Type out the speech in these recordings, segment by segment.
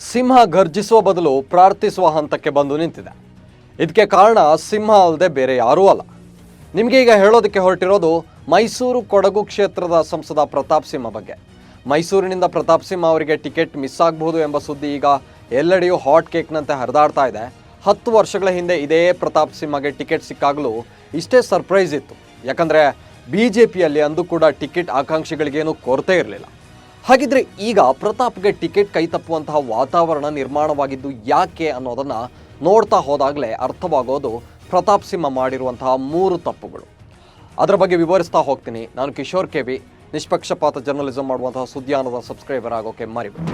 ಸಿಂಹ ಗರ್ಜಿಸುವ ಬದಲು ಪ್ರಾರ್ಥಿಸುವ ಹಂತಕ್ಕೆ ಬಂದು ನಿಂತಿದೆ. ಇದಕ್ಕೆ ಕಾರಣ ಸಿಂಹ ಅಲ್ಲದೆ ಬೇರೆ ಯಾರೂ ಅಲ್ಲ. ನಿಮಗೆ ಈಗ ಹೇಳೋದಕ್ಕೆ ಹೊರಟಿರೋದು ಮೈಸೂರು ಕೊಡಗು ಕ್ಷೇತ್ರದ ಸಂಸದ ಪ್ರತಾಪ್ ಸಿಂಹ ಬಗ್ಗೆ. ಮೈಸೂರಿನಿಂದ ಪ್ರತಾಪ್ ಸಿಂಹ ಅವರಿಗೆ ಟಿಕೆಟ್ ಮಿಸ್ ಆಗಬಹುದು ಎಂಬ ಸುದ್ದಿ ಈಗ ಎಲ್ಲೆಡೆಯೂ ಹಾಟ್ ಕೇಕ್ನಂತೆ ಹರಿದಾಡ್ತಾ ಇದೆ. ಹತ್ತು ವರ್ಷಗಳ ಹಿಂದೆ ಇದೇ ಪ್ರತಾಪ್ ಸಿಂಹಗೆ ಟಿಕೆಟ್ ಸಿಕ್ಕಾಗಲೂ ಇಷ್ಟೇ ಸರ್ಪ್ರೈಸ್ ಇತ್ತು. ಯಾಕಂದರೆ ಬಿ ಜೆ ಪಿಯಲ್ಲಿ ಅಂದು ಕೂಡ ಟಿಕೆಟ್ ಆಕಾಂಕ್ಷಿಗಳಿಗೇನು ಕೊರತೆ ಇರಲಿಲ್ಲ. ಹಾಗಿದ್ರೆ ಈಗ ಪ್ರತಾಪ್ಗೆ ಟಿಕೆಟ್ ಕೈ ತಪ್ಪುವಂತಹ ವಾತಾವರಣ ನಿರ್ಮಾಣವಾಗಿದ್ದು ಯಾಕೆ ಅನ್ನೋದನ್ನ ನೋಡ್ತಾ ಹೋದಾಗಲೇ ಅರ್ಥವಾಗೋದು ಪ್ರತಾಪ್ ಸಿಂಹ ಮಾಡಿರುವಂತಹ ಮೂರು ತಪ್ಪುಗಳು. ಅದರ ಬಗ್ಗೆ ವಿವರಿಸ್ತಾ ಹೋಗ್ತೀನಿ. ನಾನು ಕಿಶೋರ್ ಕೆ ವಿ, ನಿಷ್ಪಕ್ಷಪಾತ ಜರ್ನಲಿಸಂ ಮಾಡುವಂತಹ ಸುದ್ದಿಯಾನದ ಸಬ್ಸ್ಕ್ರೈಬರ್ ಆಗೋಕೆ ಮರಿಬೇಡಿ.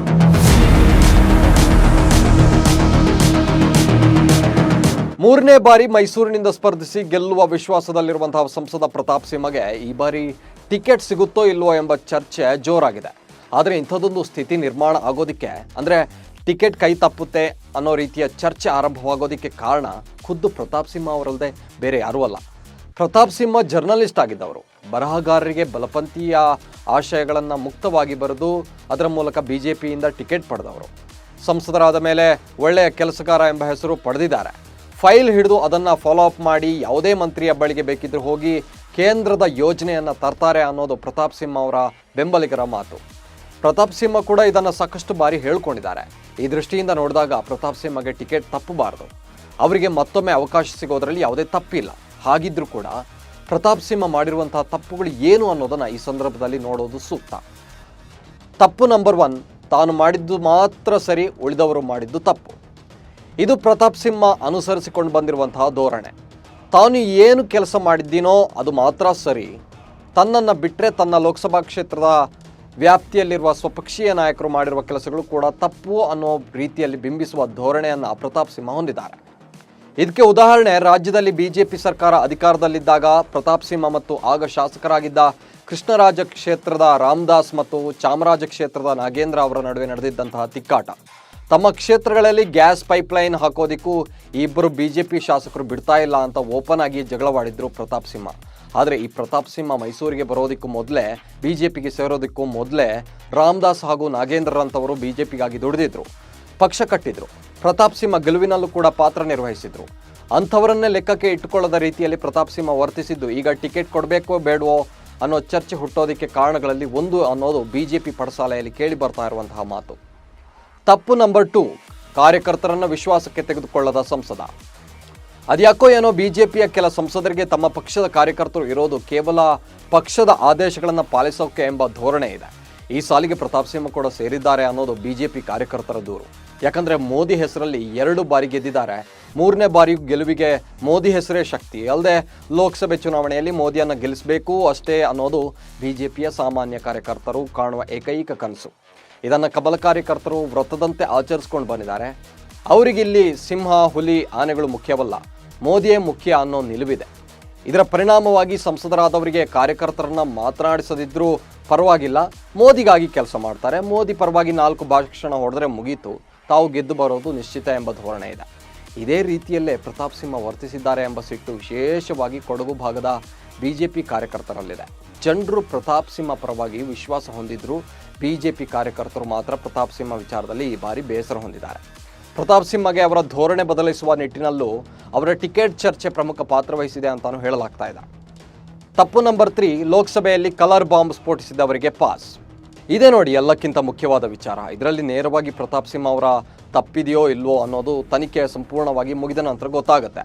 ಮೂರನೇ ಬಾರಿ ಮೈಸೂರಿನಿಂದ ಸ್ಪರ್ಧಿಸಿ ಗೆಲ್ಲುವ ವಿಶ್ವಾಸದಲ್ಲಿರುವಂತಹ ಸಂಸದ ಪ್ರತಾಪ್ ಸಿಂಹಗೆ ಈ ಬಾರಿ ಟಿಕೆಟ್ ಸಿಗುತ್ತೋ ಇಲ್ವೋ ಎಂಬ ಚರ್ಚೆ ಜೋರಾಗಿದೆ. ಆದರೆ ಇಂಥದ್ದೊಂದು ಸ್ಥಿತಿ ನಿರ್ಮಾಣ ಆಗೋದಕ್ಕೆ, ಅಂದರೆ ಟಿಕೆಟ್ ಕೈ ತಪ್ಪುತ್ತೆ ಅನ್ನೋ ರೀತಿಯ ಚರ್ಚೆ ಆರಂಭವಾಗೋದಕ್ಕೆ ಕಾರಣ ಖುದ್ದು ಪ್ರತಾಪ್ ಸಿಂಹ ಅವರಲ್ಲದೆ ಬೇರೆ ಯಾರೂ ಅಲ್ಲ. ಪ್ರತಾಪ್ ಸಿಂಹ ಜರ್ನಲಿಸ್ಟ್ ಆಗಿದ್ದವರು. ಬರಹಗಾರರಿಗೆ ಬಲಪಂಥೀಯ ಆಶಯಗಳನ್ನು ಮುಕ್ತವಾಗಿ ಬರೆದು ಅದರ ಮೂಲಕ ಬಿ ಜೆ ಪಿಯಿಂದ ಟಿಕೆಟ್ ಪಡೆದವರು. ಸಂಸದರಾದ ಮೇಲೆ ಒಳ್ಳೆಯ ಕೆಲಸಗಾರ ಎಂಬ ಹೆಸರು ಪಡೆದಿದ್ದಾರೆ. ಫೈಲ್ ಹಿಡಿದು ಅದನ್ನು ಫಾಲೋ ಅಪ್ ಮಾಡಿ ಯಾವುದೇ ಮಂತ್ರಿಯ ಬಳಿಗೆ ಬೇಕಿದ್ರೂ ಹೋಗಿ ಕೇಂದ್ರದ ಯೋಜನೆಯನ್ನು ತರ್ತಾರೆ ಅನ್ನೋದು ಪ್ರತಾಪ್ ಸಿಂಹ ಅವರ ಬೆಂಬಲಿಗರ ಮಾತು. ಪ್ರತಾಪ್ ಸಿಂಹ ಕೂಡ ಇದನ್ನು ಸಾಕಷ್ಟು ಬಾರಿ ಹೇಳ್ಕೊಂಡಿದ್ದಾರೆ. ಈ ದೃಷ್ಟಿಯಿಂದ ನೋಡಿದಾಗ ಪ್ರತಾಪ್ ಸಿಂಹಗೆ ಟಿಕೆಟ್ ತಪ್ಪಬಾರದು. ಅವರಿಗೆ ಮತ್ತೊಮ್ಮೆ ಅವಕಾಶ ಸಿಗೋದ್ರಲ್ಲಿ ಯಾವುದೇ ತಪ್ಪಿಲ್ಲ. ಹಾಗಿದ್ರೂ ಕೂಡ ಪ್ರತಾಪ್ ಸಿಂಹ ಮಾಡಿರುವಂತಹ ತಪ್ಪುಗಳು ಏನು ಅನ್ನೋದನ್ನು ಈ ಸಂದರ್ಭದಲ್ಲಿ ನೋಡೋದು ಸೂಕ್ತ. ತಪ್ಪು ನಂಬರ್ ಒನ್ ತಾನು ಮಾಡಿದ್ದು ಮಾತ್ರ ಸರಿ, ಉಳಿದವರು ಮಾಡಿದ್ದು ತಪ್ಪು. ಇದು ಪ್ರತಾಪ್ ಸಿಂಹ ಅನುಸರಿಸಿಕೊಂಡು ಬಂದಿರುವಂತಹ ಧೋರಣೆ. ತಾನು ಏನು ಕೆಲಸ ಮಾಡಿದ್ದೀನೋ ಅದು ಮಾತ್ರ ಸರಿ. ತನ್ನನ್ನು ಬಿಟ್ಟರೆ ತನ್ನ ಲೋಕಸಭಾ ಕ್ಷೇತ್ರದ ವ್ಯಾಪ್ತಿಯಲ್ಲಿರುವ ಸ್ವಪಕ್ಷೀಯ ನಾಯಕರು ಮಾಡಿರುವ ಕೆಲಸಗಳು ಕೂಡ ತಪ್ಪು ಅನ್ನೋ ರೀತಿಯಲ್ಲಿ ಬಿಂಬಿಸುವ ಧೋರಣೆಯನ್ನು ಪ್ರತಾಪ್ ಸಿಂಹ ಹೊಂದಿದ್ದಾರೆ. ಇದಕ್ಕೆ ಉದಾಹರಣೆ, ರಾಜ್ಯದಲ್ಲಿ ಬಿಜೆಪಿ ಸರ್ಕಾರ ಅಧಿಕಾರದಲ್ಲಿದ್ದಾಗ ಪ್ರತಾಪ್ ಸಿಂಹ ಮತ್ತು ಆಗ ಶಾಸಕರಾಗಿದ್ದ ಕೃಷ್ಣರಾಜ ಕ್ಷೇತ್ರದ ರಾಮದಾಸ್ ಮತ್ತು ಚಾಮರಾಜ ಕ್ಷೇತ್ರದ ನಾಗೇಂದ್ರ ಅವರ ನಡುವೆ ನಡೆದಿದ್ದಂತಹ ತಿಕ್ಕಾಟ. ತಮ್ಮ ಕ್ಷೇತ್ರಗಳಲ್ಲಿ ಗ್ಯಾಸ್ ಪೈಪ್ಲೈನ್ ಹಾಕೋದಿಕ್ಕೂ ಇಬ್ಬರು ಬಿಜೆಪಿ ಶಾಸಕರು ಬಿಡ್ತಾ ಇಲ್ಲ ಅಂತ ಓಪನ್ ಆಗಿ ಜಗಳವಾಡಿದ್ರು ಪ್ರತಾಪ್ ಸಿಂಹ. ಆದರೆ ಈ ಪ್ರತಾಪ್ ಸಿಂಹ ಮೈಸೂರಿಗೆ ಬರೋದಕ್ಕೂ ಮೊದಲೇ ಬಿ ಜೆ ಪಿಗೆ ಸೇರೋದಕ್ಕೂ ಮೊದಲೇ ರಾಮದಾಸ್ ಹಾಗೂ ನಾಗೇಂದ್ರರಂಥವರು ಬಿಜೆಪಿಗಾಗಿ ದುಡಿದಿದ್ರು, ಪಕ್ಷ ಕಟ್ಟಿದ್ರು. ಪ್ರತಾಪ್ ಸಿಂಹ ಗೆಲುವಿನಲ್ಲೂ ಕೂಡ ಪಾತ್ರ ನಿರ್ವಹಿಸಿದ್ರು. ಅಂಥವರನ್ನೇ ಲೆಕ್ಕಕ್ಕೆ ಇಟ್ಟುಕೊಳ್ಳದ ರೀತಿಯಲ್ಲಿ ಪ್ರತಾಪ್ ಸಿಂಹ ವರ್ತಿಸಿದ್ದು, ಈಗ ಟಿಕೆಟ್ ಕೊಡಬೇಕೋ ಬೇಡವೋ ಅನ್ನೋ ಚರ್ಚೆ ಹುಟ್ಟೋದಕ್ಕೆ ಕಾರಣಗಳಲ್ಲಿ ಒಂದು ಅನ್ನೋದು ಬಿ ಜೆ ಪಿ ಪಡಸಾಲೆಯಲ್ಲಿ ಕೇಳಿ ಬರ್ತಾ ಇರುವಂತಹ ಮಾತು. ತಪ್ಪು ನಂಬರ್ ಟು, ಕಾರ್ಯಕರ್ತರನ್ನು ವಿಶ್ವಾಸಕ್ಕೆ ತೆಗೆದುಕೊಳ್ಳದ ಸಂಸದ. ಅದ್ಯಾಕೋ ಏನೋ ಬಿಜೆಪಿಯ ಕೆಲ ಸಂಸದರಿಗೆ ತಮ್ಮ ಪಕ್ಷದ ಕಾರ್ಯಕರ್ತರು ಇರೋದು ಕೇವಲ ಪಕ್ಷದ ಆದೇಶಗಳನ್ನು ಪಾಲಿಸೋಕೆ ಎಂಬ ಧೋರಣೆ ಇದೆ. ಈ ಸಾಲಿಗೆ ಪ್ರತಾಪ್ ಸಿಂಹ ಕೂಡ ಸೇರಿದ್ದಾರೆ ಅನ್ನೋದು ಬಿಜೆಪಿ ಕಾರ್ಯಕರ್ತರ ದೂರು. ಯಾಕಂದ್ರೆ ಮೋದಿ ಹೆಸರಲ್ಲಿ ಎರಡು ಬಾರಿ ಗೆದ್ದಿದ್ದಾರೆ. ಮೂರನೇ ಬಾರಿ ಗೆಲುವಿಗೆ ಮೋದಿ ಹೆಸರೇ ಶಕ್ತಿ. ಅಲ್ಲದೆ ಲೋಕಸಭೆ ಚುನಾವಣೆಯಲ್ಲಿ ಮೋದಿಯನ್ನು ಗೆಲ್ಲಿಸಬೇಕು ಅಷ್ಟೇ ಅನ್ನೋದು ಬಿಜೆಪಿಯ ಸಾಮಾನ್ಯ ಕಾರ್ಯಕರ್ತರು ಕಾಣುವ ಏಕೈಕ ಕನಸು. ಇದನ್ನು ಕಬಲ ಕಾರ್ಯಕರ್ತರು ವ್ರತದಂತೆ ಆಚರಿಸ್ಕೊಂಡು ಬಂದಿದ್ದಾರೆ. ಅವರಿಗಿಲ್ಲಿ ಸಿಂಹ, ಹುಲಿ, ಆನೆಗಳು ಮುಖ್ಯವಲ್ಲ. ಮೋದಿಯೇ ಮುಖ್ಯ ಅನ್ನೋ ನಿಲುವಿದೆ. ಇದರ ಪರಿಣಾಮವಾಗಿ ಸಂಸದರಾದವರಿಗೆ ಕಾರ್ಯಕರ್ತರನ್ನ ಮಾತನಾಡಿಸದಿದ್ರೂ ಪರವಾಗಿಲ್ಲ. ಮೋದಿಗಾಗಿ ಕೆಲಸ ಮಾಡ್ತಾರೆ. ಮೋದಿ ಪರವಾಗಿ ನಾಲ್ಕು ಭಾಷಣ ಹೊಡೆದ್ರೆ ಮುಗೀತು. ತಾವು ಗೆದ್ದು ಬರೋದು ನಿಶ್ಚಿತ ಎಂಬ ಧೋರಣೆ ಇದೆ. ಇದೇ ರೀತಿಯಲ್ಲೇ ಪ್ರತಾಪ್ ಸಿಂಹ ವರ್ತಿಸಿದ್ದಾರೆ ಎಂಬ ಸಿಟ್ಟು ವಿಶೇಷವಾಗಿ ಕೊಡಗು ಭಾಗದ ಬಿ ಜೆ ಪಿ ಕಾರ್ಯಕರ್ತರಲ್ಲಿದೆ. ಜನರು ಪ್ರತಾಪ್ ಸಿಂಹ ಪರವಾಗಿ ವಿಶ್ವಾಸ ಹೊಂದಿದ್ರು ಪಿ ಕಾರ್ಯಕರ್ತರು ಮಾತ್ರ ಪ್ರತಾಪ್ ಸಿಂಹ ವಿಚಾರದಲ್ಲಿ ಈ ಬಾರಿ ಬೇಸರ ಹೊಂದಿದ್ದಾರೆ. ಪ್ರತಾಪ್ ಸಿಂಹಗೆ ಅವರ ಧೋರಣೆ ಬದಲಿಸುವ ನಿಟ್ಟಿನಲ್ಲೂ ಅವರ ಟಿಕೆಟ್ ಚರ್ಚೆ ಪ್ರಮುಖ ಪಾತ್ರ ವಹಿಸಿದೆ ಅಂತಾನು ಹೇಳಲಾಗ್ತಾ ಇದೆ. ತಪ್ಪು ನಂಬರ್ ತ್ರೀ ಲೋಕಸಭೆಯಲ್ಲಿ ಕಲರ್ ಬಾಂಬ್ ಸ್ಫೋಟಿಸಿದವರಿಗೆ ಪಾಸ್. ಇದೇ ನೋಡಿ ಎಲ್ಲಕ್ಕಿಂತ ಮುಖ್ಯವಾದ ವಿಚಾರ. ಇದರಲ್ಲಿ ನೇರವಾಗಿ ಪ್ರತಾಪ್ ಸಿಂಹ ಅವರ ತಪ್ಪಿದೆಯೋ ಇಲ್ವೋ ಅನ್ನೋದು ತನಿಖೆ ಸಂಪೂರ್ಣವಾಗಿ ಮುಗಿದ ನಂತರ ಗೊತ್ತಾಗುತ್ತೆ.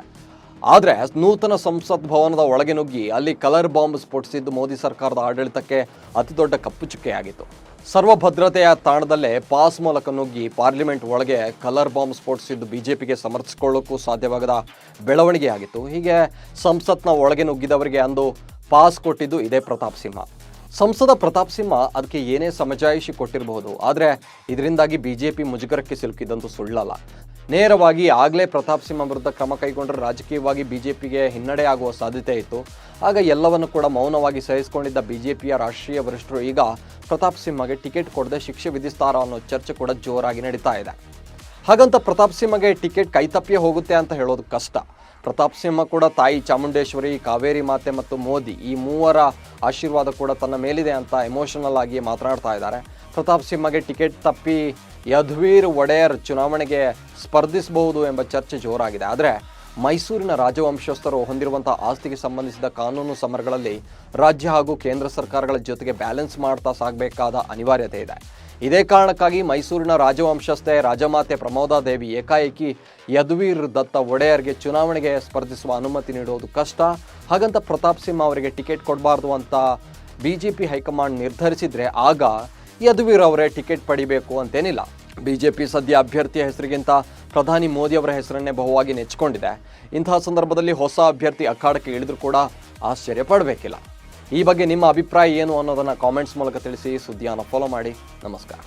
ಆದರೆ ನೂತನ ಸಂಸತ್ ಭವನದ ಒಳಗೆ ನುಗ್ಗಿ ಅಲ್ಲಿ ಕಲರ್ ಬಾಂಬ್ ಸ್ಫೋಟಿಸಿದ್ದು ಮೋದಿ ಸರ್ಕಾರದ ಆಡಳಿತಕ್ಕೆ ಅತಿದೊಡ್ಡ ಕಪ್ಪು ಚುಕ್ಕೆಯಾಗಿತ್ತು. ಸರ್ವ ಭದ್ರತೆಯ ತಾಣದಲ್ಲೇ ಪಾಸ್ ಮೂಲಕ ನುಗ್ಗಿ ಪಾರ್ಲಿಮೆಂಟ್ ಒಳಗೆ ಕಲರ್ ಬಾಂಬ್ ಸ್ಫೋಟಿಸಿದ್ದು ಬಿಜೆಪಿಗೆ ಸಮರ್ಥಿಸಿಕೊಳ್ಳೋಕ್ಕೂ ಸಾಧ್ಯವಾಗದ ಬೆಳವಣಿಗೆಯಾಗಿತ್ತು. ಹೀಗೆ ಸಂಸತ್ನ ಒಳಗೆ ನುಗ್ಗಿದವರಿಗೆ ಅಂದು ಪಾಸ್ ಕೊಟ್ಟಿದ್ದು ಇದೇ ಪ್ರತಾಪ್ ಸಿಂಹ. ಸಂಸದ ಪ್ರತಾಪ್ ಸಿಂಹ ಅದಕ್ಕೆ ಏನೇ ಸಮಜಾಯಿಷಿ ಕೊಟ್ಟಿರಬಹುದು, ಆದರೆ ಇದರಿಂದಾಗಿ ಬಿಜೆಪಿ ಮುಜುಗರಕ್ಕೆ ಸಿಲುಕಿದಂತೂ ಸುಳ್ಳಲ್ಲ. ನೇರವಾಗಿ ಆಗಲೇ ಪ್ರತಾಪ್ ಸಿಂಹ ವಿರುದ್ಧ ಕ್ರಮ ಕೈಗೊಂಡ್ರೆ ರಾಜಕೀಯವಾಗಿ ಬಿಜೆಪಿಗೆ ಹಿನ್ನಡೆ ಆಗುವ ಸಾಧ್ಯತೆ ಇತ್ತು. ಆಗ ಎಲ್ಲವನ್ನು ಕೂಡ ಮೌನವಾಗಿ ಸಹಿಸಿಕೊಂಡಿದ್ದ ಪಿಯ ರಾಷ್ಟ್ರೀಯ ವರಿಷ್ಠರು ಈಗ ಪ್ರತಾಪ್ ಸಿಂಹಗೆ ಟಿಕೆಟ್ ಕೊಡದೆ ಶಿಕ್ಷೆ ವಿಧಿಸ್ತಾರ ಅನ್ನೋ ಚರ್ಚೆ ಕೂಡ ಜೋರಾಗಿ ನಡೀತಾ ಇದೆ. ಹಾಗಂತ ಪ್ರತಾಪ್ ಸಿಂಹಗೆ ಟಿಕೆಟ್ ಕೈತಪ್ಪಿಯೇ ಹೋಗುತ್ತೆ ಅಂತ ಹೇಳೋದು ಕಷ್ಟ. ಪ್ರತಾಪ್ ಸಿಂಹ ಕೂಡ ತಾಯಿ ಚಾಮುಂಡೇಶ್ವರಿ, ಕಾವೇರಿ ಮಾತೆ ಮತ್ತು ಮೋದಿ ಈ ಮೂವರ ಆಶೀರ್ವಾದ ಕೂಡ ತನ್ನ ಮೇಲಿದೆ ಅಂತ ಎಮೋಷನಲ್ ಆಗಿ ಮಾತನಾಡ್ತಾ ಇದ್ದಾರೆ. ಪ್ರತಾಪ್ ಸಿಂಹಗೆ ಟಿಕೆಟ್ ತಪ್ಪಿ ಯಧುವೀರ್ ಒಡೆಯರ್ ಚುನಾವಣೆಗೆ ಸ್ಪರ್ಧಿಸಬಹುದು ಎಂಬ ಚರ್ಚೆ ಜೋರಾಗಿದೆ. ಆದರೆ ಮೈಸೂರಿನ ರಾಜವಂಶಸ್ಥರು ಹೊಂದಿರುವಂಥ ಆಸ್ತಿಗೆ ಸಂಬಂಧಿಸಿದ ಕಾನೂನು ಸಮರಗಳಲ್ಲಿ ರಾಜ್ಯ ಹಾಗೂ ಕೇಂದ್ರ ಸರ್ಕಾರಗಳ ಜೊತೆಗೆ ಬ್ಯಾಲೆನ್ಸ್ ಮಾಡ್ತಾ ಸಾಗಬೇಕಾದ ಅನಿವಾರ್ಯತೆ ಇದೆ. ಇದೇ ಕಾರಣಕ್ಕಾಗಿ ಮೈಸೂರಿನ ರಾಜವಂಶಸ್ಥೆ ರಾಜಮಾತೆ ಪ್ರಮೋದಾದೇವಿ ಏಕಾಏಕಿ ಯದುವೀರ್ ದತ್ತ ಒಡೆಯರ್ಗೆ ಚುನಾವಣೆಗೆ ಸ್ಪರ್ಧಿಸುವ ಅನುಮತಿ ನೀಡುವುದು ಕಷ್ಟ. ಹಾಗಂತ ಪ್ರತಾಪ್ ಸಿಂಹ ಅವರಿಗೆ ಟಿಕೆಟ್ ಕೊಡಬಾರ್ದು ಅಂತ ಬಿಜೆಪಿ ಹೈಕಮಾಂಡ್ ನಿರ್ಧರಿಸಿದರೆ ಆಗ ಯದುವೀರ್ ಅವರೇ ಟಿಕೆಟ್ ಪಡಿಬೇಕು ಅಂತೇನಿಲ್ಲ. ಬಿಜೆಪಿ ಸದ್ಯ ಅಭ್ಯರ್ಥಿಯ ಹೆಸರಿಗಿಂತ ಪ್ರಧಾನಿ ಮೋದಿ ಅವರ ಹೆಸರನ್ನೇ ಬಹುವಾಗಿ ನೆಚ್ಚಿಕೊಂಡಿದೆ. ಇಂತಹ ಸಂದರ್ಭದಲ್ಲಿ ಹೊಸ ಅಭ್ಯರ್ಥಿ ಅಖಾಡಕ್ಕೆ ಇಳಿದ್ರೂ ಕೂಡ ಆಶ್ಚರ್ಯ ಪಡಬೇಕಿಲ್ಲ. ಈ ಬಗ್ಗೆ ನಿಮ್ಮ ಅಭಿಪ್ರಾಯ ಏನು ಅನ್ನೋದನ್ನು ಕಾಮೆಂಟ್ಸ್ ಮೂಲಕ ತಿಳಿಸಿ ಸುದ್ದಿಯನ್ನು ಫಾಲೋ ಮಾಡಿ. ನಮಸ್ಕಾರ.